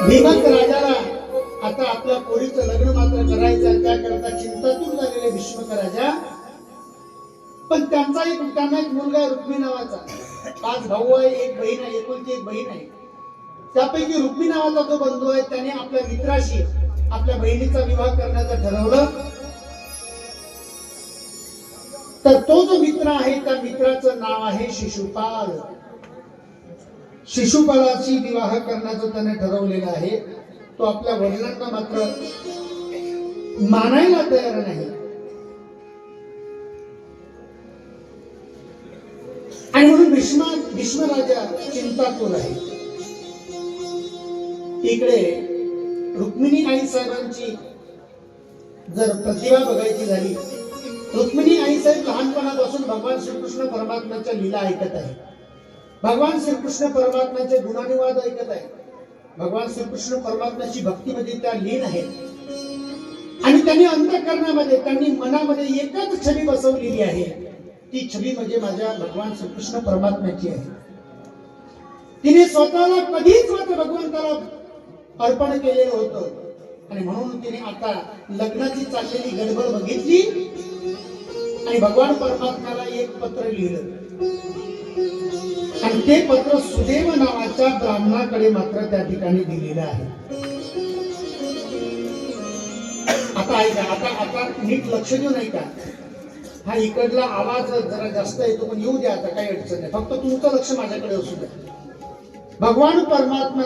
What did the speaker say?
भीमक राजाला आता आपल्या पोरीचं लग्न मात्र करायचं त्याकरता चिंतातूर झालेले भीष्मक राजा पण त्यांचा एक त्यांना एक मुलगा रुक्मी नावाचा. पाच भाऊ आहे एक बहीण आहे एकुलती एक बहीण आहे. त्यापैकी रुक्मी नावाचा जो बंधू आहे त्याने आपल्या मित्राशी आपल्या बहिणीचा विवाह करण्याचं ठरवलं. तर तो जो मित्र आहे त्या मित्राचं नाव आहे शिशुपाल. शिशुपालाची विवाह करण्याचं त्याने ठरवलेलं आहे. तो आपल्या वडिलांना मात्र मानायला तयार नाही. आणि म्हणून भीष्म भीष्मराजा चिंतातूर आहे. इकडे रुक्मिणी आई साहेबांची जर प्रतिभा बघायची झाली रुक्मिणी आई साहेब लहानपणापासून भगवान श्रीकृष्ण परमात्म्याच्या लीला ऐकत आहे भगवान श्रीकृष्ण परमात्म्याचे गुणानुवाद ऐकत आहे भगवान श्रीकृष्ण परमात्म्याची भक्तीमध्ये त्या लीन आहेत. आणि त्यांनी अंतकरणामध्ये त्यांनी मनामध्ये एकच छबी बसवलेली आहे. ती छबी म्हणजे माझ्या भगवान श्रीकृष्ण परमात्म्याची आहे. तिने स्वतःला कधीच मात्र भगवंताला अर्पण केलेलं होतं. आणि म्हणून तिने आता लग्नाची चाललेली गडबड बघितली आणि भगवान परमात्म्याला एक पत्र लिहिलं. ते पत्र सुदेव नावाच्या ब्राह्मणाकडे मात्र त्या ठिकाणी दिलेलं आहे. आता ऐका आता आता नीट लक्ष देऊ नाही का? हा इकडला आवाज जरा जास्त येतो पण येऊ द्या आता काही अडचण नाही. फक्त तुमचं लक्ष माझ्याकडे असू द्या. भगवान परमात्मा